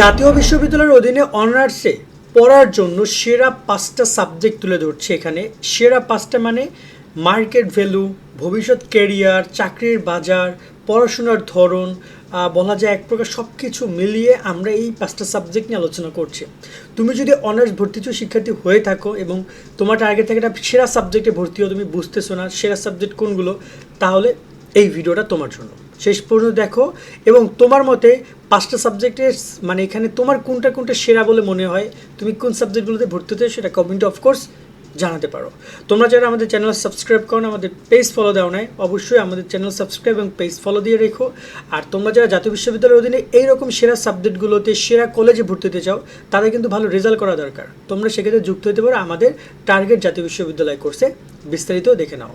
জাতীয় বিশ্ববিদ্যালয়ের অধীনে অনার্সে পড়ার জন্য সেরা পাঁচটা সাবজেক্ট তুলে ধরছে এখানে। সেরা পাঁচটা মানে মার্কেট ভ্যালু, ভবিষ্যৎ কেরিয়ার চাকরির বাজার, পড়াশোনার ধরন বলা যায় এক প্রকার সব কিছু মিলিয়ে আমরা এই পাঁচটা সাবজেক্ট নিয়ে আলোচনা করছি। তুমি যদি অনার্স ভর্তিচ শিক্ষার্থী হয়ে থাকো এবং তোমার টার্গেট থেকে একটা সেরা সাবজেক্টে ভর্তি হও, তুমি বুঝতেছো না সেরা সাবজেক্ট কোনগুলো, তাহলে এই ভিডিওটা তোমার জন্য। শেষ পর্যন্ত দেখো। এবং তোমার মতে পাঁচটা সাবজেক্টের মানে এখানে তোমার কোনটা কোনটা সেরা বলে মনে হয়, তুমি কোন সাবজেক্টগুলোতে ভর্তি হতে সেটা কমেন্টে অফকোর্স জানাতে পারো। তোমরা যারা আমাদের চ্যানেল সাবস্ক্রাইব করো আমাদের পেজ ফলো দাও নাই, অবশ্যই আমাদের চ্যানেল সাবস্ক্রাইব এবং পেজ ফলো দিয়ে রেখো। আর তোমরা যারা জাতীয় বিশ্ববিদ্যালয়ের অধীনে এইরকম সেরা সাবজেক্টগুলোতে সেরা কলেজে ভর্তি হতে চাও, তাদের কিন্তু ভালো রেজাল্ট করা দরকার। তোমরা সেক্ষেত্রে যুক্ত হতে পারো আমাদের টার্গেট জাতীয় বিশ্ববিদ্যালয় কোর্সে বিস্তারিত দেখে নাও।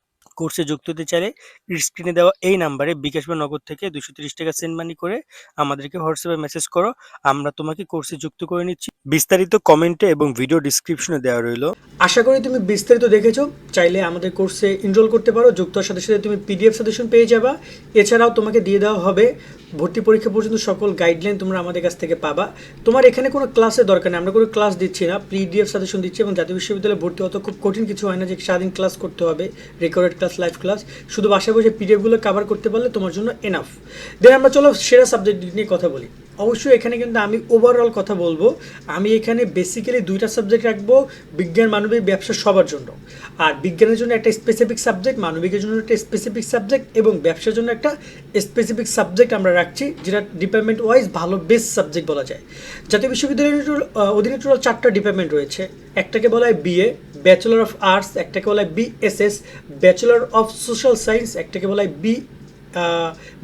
কোর্সে যুক্ত হতে চাইলে স্ক্রিনে দেওয়া এই নাম্বারে বিকাশ বা নগদ থেকে দুশো তিরিশ টাকা সেন্ড মানি করে আমাদেরকে হোয়াটসঅ্যাপে মেসেজ করো। আমরা তোমাকে কোর্সে যুক্ত করে নিচ্ছি। বিস্তারিত কমেন্টে এবং ভিডিও ডিসক্রিপশনে দেওয়া রইল। আশা করি তুমি বিস্তারিত দেখেছ। চাইলে আমাদের কোর্সে ইনরোল করতে পারো। যুক্ত সাথে সাথে তুমি পিডিএফ সাজেশন পেয়ে যাবা। এছাড়াও তোমাকে দিয়ে দেওয়া হবে ভর্তি পরীক্ষা পর্যন্ত সকল গাইডলাইন তোমরা আমাদের কাছ থেকে পাবা। তোমার এখানে কোনো ক্লাসের দরকার নেই, আমরা কোনো ক্লাস দিচ্ছি না। পিডিএফ সাজেশন দিচ্ছি এবং জাতীয় বিশ্ববিদ্যালয়ে ভর্তি হতে খুব কঠিন কিছু হয় না যে স্বাধীন ক্লাস করতে হবে রেকর্ডেড ক্লাস লাইভ ক্লাস শুধু বাসায় বসে পিডিএফগুলো কভার করতে পারলে তোমার জন্য এনাফ দেন আমরা চলো সেরা সাবজেক্ট নিয়ে কথা বলি। অবশ্যই এখানে কিন্তু আমি ওভারঅল কথা বলব। আমি এখানে বেসিক্যালি দুইটা সাবজেক্ট রাখব, বিজ্ঞান, মানবিক, ব্যবসা সবার জন্য। আর বিজ্ঞানের জন্য একটা স্পেসিফিক সাবজেক্ট মানবিকের জন্য একটা স্পেসিফিক সাবজেক্ট এবং ব্যবসার জন্য একটা স্পেসিফিক সাবজেক্ট আমরা রাখছি, যেটা ডিপার্টমেন্ট ওয়াইজ ভালো বেস্ট সাবজেক্ট বলা যায়। জাতীয় বিশ্ববিদ্যালয়ের অধীনে টোটাল চারটা ডিপার্টমেন্ট রয়েছে। একটাকে বলা হয় বিএ ব্যাচেলর অফ আর্টস একটাকে বলা হয় BSS bachelor of social science একটাকে বলা হয় বি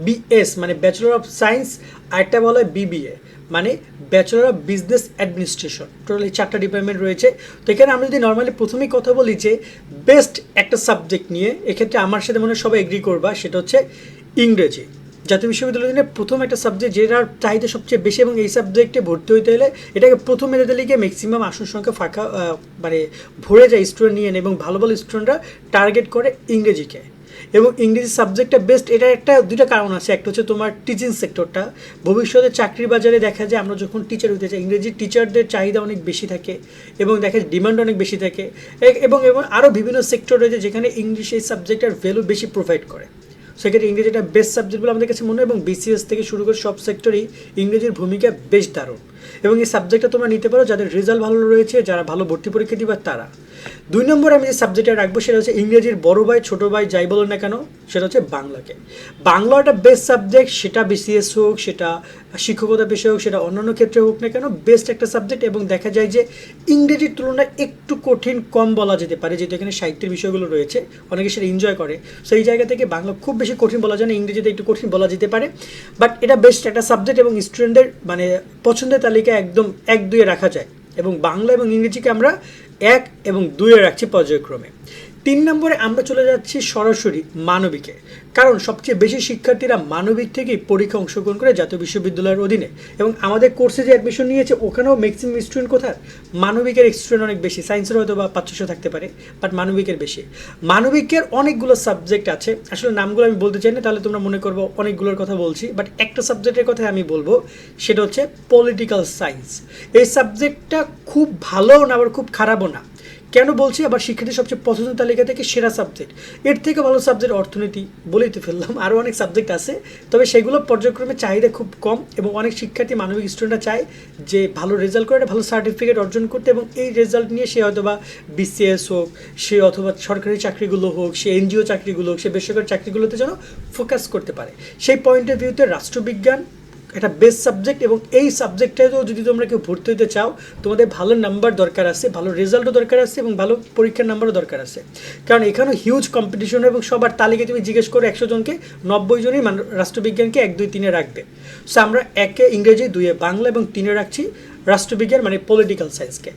বিএস মানে ব্যাচেলর অফ সায়েন্স আরেকটা বলা হয় বিবিএ মানে bachelor of business administration total চারটা ডিপার্টমেন্ট রয়েছে। তো এখানে আমরা যদি নর্মালি প্রথমেই কথা বলি যে বেস্ট একটা সাবজেক্ট নিয়ে, এক্ষেত্রে আমার সাথে মনে হয় সবাই এগ্রি করবা, সেটা হচ্ছে ইংরেজি। জাতীয় বিশ্ববিদ্যালয়ের জন্য প্রথম একটা সাবজেক্ট যেটার চাহিদা সবচেয়ে বেশি এবং এই সাবজেক্টে ভর্তি হতে হলে এটাকে প্রথম মেধাতে লিগে ম্যাক্সিমাম আসন সংখ্যা ফাঁকা মানে ভরে যায় স্টুডেন্ট নিয়ে এবং ভালো ভালো স্টুডেন্টরা টার্গেট করে ইংরেজিকে। এবং ইংরেজি সাবজেক্টটা বেস্ট এটা একটা দুইটা কারণ আছে। একটা হচ্ছে তোমার টিচিং সেক্টরটা ভবিষ্যতে চাকরির বাজারে দেখা যায় আমরা যখন টিচার হতে চাই ইংরেজি টিচারদের চাহিদা অনেক বেশি থাকে এবং দেখা যায় ডিমান্ড অনেক বেশি থাকে। এবং এবং আরও বিভিন্ন সেক্টর রয়েছে যেখানে ইংলিশ এই সাবজেক্টের ভ্যালু বেশি প্রোভাইড করে। সেক্ষেত্রে ইংরেজিটা বেস্ট সাবজেক্ট বলে আমাদের কাছে মনে হয় এবং বিসিএস থেকে শুরু করে সব সেক্টরেই ইংরেজির ভূমিকা বেশ দারুণ। এবং এই সাবজেক্টটা তোমরা নিতে পারো, যাদের রেজাল্ট ভালো রয়েছে, যারা ভালো ভর্তি পরীক্ষা দিবে তারা। দুই নম্বরে আমি যে সাবজেক্টটা রাখব, সেটা হচ্ছে ইংরেজির বড় ভাই, ছোটো ভাই, যাই বলো না কেন, সেটা হচ্ছে বাংলাকে। বাংলা একটা বেস্ট সাবজেক্ট সেটা বিসিএস হোক, সেটা শিক্ষকতা বিষয় হোক, সেটা অন্যান্য ক্ষেত্রে হোক না কেন বেস্ট একটা সাবজেক্ট এবং দেখা যায় যে ইংরেজির তুলনায় একটু কঠিন কম বলা যেতে পারে, যেহেতু এখানে সাহিত্যের বিষয়গুলো রয়েছে, অনেকে সেটা এনজয় করে। সেই জায়গা থেকে বাংলা খুব বেশি কঠিন বলা যায় না, ইংরেজিতে একটু কঠিন বলা যেতে পারে। বাট এটা বেস্ট একটা সাবজেক্ট এবং স্টুডেন্টদের মানে পছন্দের তালিকায় একদম এক দুয়ে রাখা যায়। এবং বাংলা এবং ইংরেজিকে আমরা এক এবং দুয়ে রাখছি পর্যায়ক্রমে। তিন নম্বরে আমরা চলে যাচ্ছি সরাসরি মানবিকে। কারণ সবচেয়ে বেশি শিক্ষার্থীরা মানবিক থেকেই পরীক্ষা অংশগ্রহণ করে জাতীয় বিশ্ববিদ্যালয়ের অধীনে। এবং আমাদের কোর্সে যে অ্যাডমিশন নিয়েছে, ওখানেও ম্যাক্সিমাম স্টুডেন্ট কোথায় মানবিকের স্টুডেন্ট অনেক বেশি। সায়েন্সের হয়তো বা পাঁচশো থাকতে পারে বাট মানবিকের বেশি। মানবিকের অনেকগুলো সাবজেক্ট আছে। আসলে নামগুলো আমি বলতে চাই না, তাহলে তোমরা মনে করব অনেকগুলোর কথা বলছি বাট একটা সাবজেক্টের কথা আমি বলব, সেটা হচ্ছে পলিটিক্যাল সায়েন্স এই সাবজেক্টটা খুব ভালোও না, আবার খুব খারাপও না। কেন বলছি? আবার শিক্ষার্থীর সবচেয়ে পছন্দের তালিকা থেকে সেরা সাবজেক্ট এর থেকে ভালো সাবজেক্ট অর্থনীতি বলেই তো ফেললাম। আরও অনেক সাবজেক্ট আছে। তবে সেগুলো পর্যায়ক্রমে চাহিদা খুব কম এবং অনেক শিক্ষার্থী মানবিক স্টুডেন্টরা চায় যে ভালো রেজাল্ট করে একটা ভালো সার্টিফিকেট অর্জন করতে এবং এই রেজাল্ট নিয়ে সে হয়তো বা বিসিএস হোক, সে অথবা সরকারি চাকরিগুলো হোক, সে এনজিও চাকরিগুলো হোক, সে বেসরকারি চাকরিগুলোতে যেন ফোকাস করতে পারে। সেই পয়েন্ট অফ ভিউতে রাষ্ট্রবিজ্ঞান একটা বেস্ট সাবজেক্ট এবং এই সাবজেক্টটাতেও যদি তোমরা কেউ ভর্তি হতে চাও, তোমাদের ভালো নাম্বার দরকার আছে, ভালো রেজাল্টও দরকার আছে এবং ভালো পরীক্ষার নাম্বারও দরকার আছে। কারণ এখানেও হিউজ কম্পিটিশন এবং সবার তালিকা তুমি জিজ্ঞেস করো একশো জনকে, নব্বই জনই রাষ্ট্রবিজ্ঞানকে এক, দুই, তিনে রাখবে। সো আমরা একে ইংরেজি, দুইয়ে বাংলা এবং তিনে রাখছি। রাষ্ট্রবিজ্ঞান মানে পলিটিক্যাল সায়েন্সকে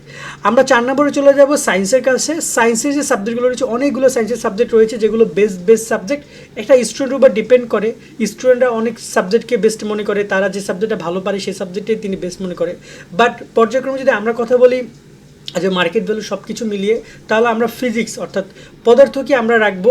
আমরা চার নম্বরে চলে যাব সায়েন্সের কাছে। সায়েন্সের যে সাবজেক্টগুলো রয়েছে, অনেকগুলো সায়েন্সের সাবজেক্ট রয়েছে যেগুলো বেস্ট বেস্ট সাবজেক্ট একটা স্টুডেন্টের উপর ডিপেন্ড করে। স্টুডেন্টরা অনেক সাবজেক্টকে বেস্ট মনে করে, তারা যে সাবজেক্টটা ভালো পারে সেই সাবজেক্টে তিনি বেস্ট মনে করে। বাট পর্যায়ক্রমে যদি আমরা কথা বলি, যে মার্কেট ভ্যালু সব কিছু মিলিয়ে, তাহলে আমরা ফিজিক্স অর্থাৎ পদার্থকে আমরা রাখব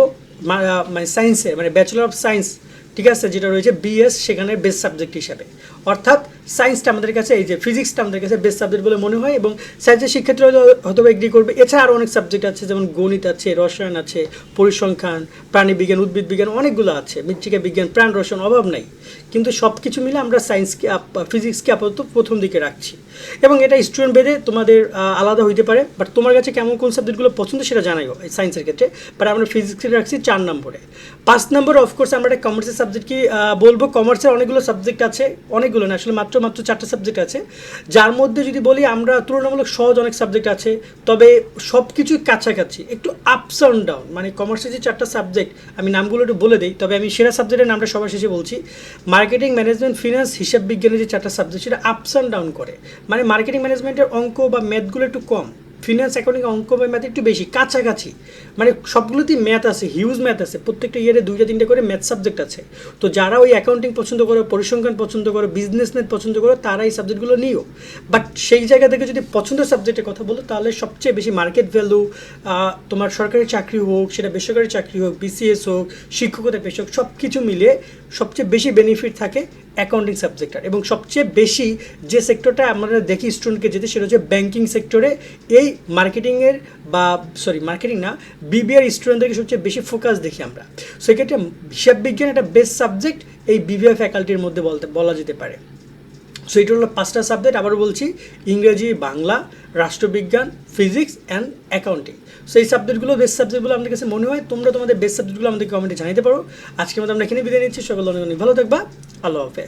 মানে সায়েন্সে মানে ব্যাচেলর অফ সায়েন্স ঠিক আছে, যেটা রয়েছে বিএস সেখানে বেস্ট সাবজেক্ট হিসাবে। অর্থাৎ সায়েন্সটা আমাদের কাছে, এই যে ফিজিক্সটা আমাদের কাছে বেস্ট সাবজেক্ট বলে মনে হয় এবং সায়েন্সের শিক্ষার্থীরা হয়তো- এগ্রি করবে। এছাড়া আরও অনেক সাবজেক্ট আছে, যেমন গণিত আছে, রসায়ন আছে, পরিসংখ্যান, প্রাণীবিজ্ঞান, উদ্ভিদ বিজ্ঞান অনেকগুলো আছে। মৃত্তিকা বিজ্ঞান, প্রাণ রসায়ন অভাব নাই। কিন্তু সব কিছু মিলে আমরা সায়েন্সকে ফিজিক্সকে আপাতত প্রথম দিকে রাখছি। এবং এটা স্টুডেন্ট বেদে তোমাদের আলাদা হইতে পারে বাট তোমার কাছে কেমন, কোন সাবজেক্টগুলো পছন্দ সেটা জানাইও সায়েন্সের ক্ষেত্রে। বাট আমরা ফিজিক্সকে রাখছি চার নম্বরে। পাঁচ নম্বর অফকোর্স আমরা একটা কমার্সের সাবজেক্ট কি বলব? কমার্সের অনেকগুলো সাবজেক্ট আছে, অনেকগুলো না, আসলে মাত্র মাত্র চারটা সাবজেক্ট আছে। যার মধ্যে যদি বলি, আমরা তুলনামূলক সহজ অনেক সাবজেক্ট আছে, তবে সব কিছুই কাছাকাছি, একটু আপস অ্যান্ড ডাউন মানে কমার্সের যে চারটা সাবজেক্ট আমি নামগুলো একটু বলে দিই, তবে আমি সেরা সাবজেক্টের নামটা সবার শেষে বলছি। মার্কেটিং ম্যানেজমেন্ট ফিনান্স হিসাব বিজ্ঞানের যে চারটা সাবজেক্ট সেটা আপস অ্যান্ড ডাউন করে। মানে মার্কেটিং ম্যানেজমেন্টের অঙ্ক বা ম্যাথগুলো একটু কম। ফিনান্স অ্যাকাউন্টিং অঙ্ক বা ম্যাথ একটু বেশি, কাছাকাছি। মানে সবগুলোতেই ম্যাথ আছে হিউজ ম্যাথ আছে। প্রত্যেকটা ইয়ারে দুইটা, তিনটে করে ম্যাথ সাবজেক্ট আছে। তো যারা ওই অ্যাকাউন্টিং পছন্দ করো, পরিসংখ্যান পছন্দ করো বিজনেস ম্যাথ পছন্দ করো, তারা এই সাবজেক্টগুলো নিও। বাট সেই জায়গা থেকে যদি পছন্দের সাবজেক্টের কথা বলো, তাহলে সবচেয়ে বেশি মার্কেট ভ্যালু তোমার সরকারি চাকরি হোক, সেটা বেসরকারি চাকরি হোক বিসিএস হোক, শিক্ষকতা পেশা হোক সব কিছু মিলিয়ে সবচেয়ে বেশি বেনিফিট থাকে অ্যাকাউন্টিং সাবজেক্টটার এবং সবচেয়ে বেশি যে সেক্টরটা আমরা দেখি স্টুডেন্টকে যেতে, সেটা হচ্ছে ব্যাঙ্কিং সেক্টরে এই মার্কেটিংয়ের বা সরি মার্কেটিং না বিবিআর স্টুডেন্টদেরকে সবচেয়ে বেশি ফোকাস দেখি আমরা। সেক্ষেত্রে হিসাব বিজ্ঞান একটা বেস্ট সাবজেক্ট এই বিবিআর ফ্যাকাল্টির মধ্যে বলতে, বলা যেতে পারে। সো এটা হলো পাঁচটা সাবজেক্ট আবার বলছি, ইংরেজি, বাংলা, রাষ্ট্রবিজ্ঞান ফিজিক্স অ্যান্ড অ্যাকাউন্টিং সো এই সাবজেক্টগুলো বেস্ট সাবজেক্টগুলো আমাদের কাছে মনে হয়, তোমরা তোমাদের বেস্ট সাবজেক্টগুলো আমাদের কমেন্টে জানাতে পারো। আজকে মতো আমরা এখানে বিদায় নিচ্ছি, সকল অনেক অনেক ভালো থাকবা। আল্লাহ হাফেজ।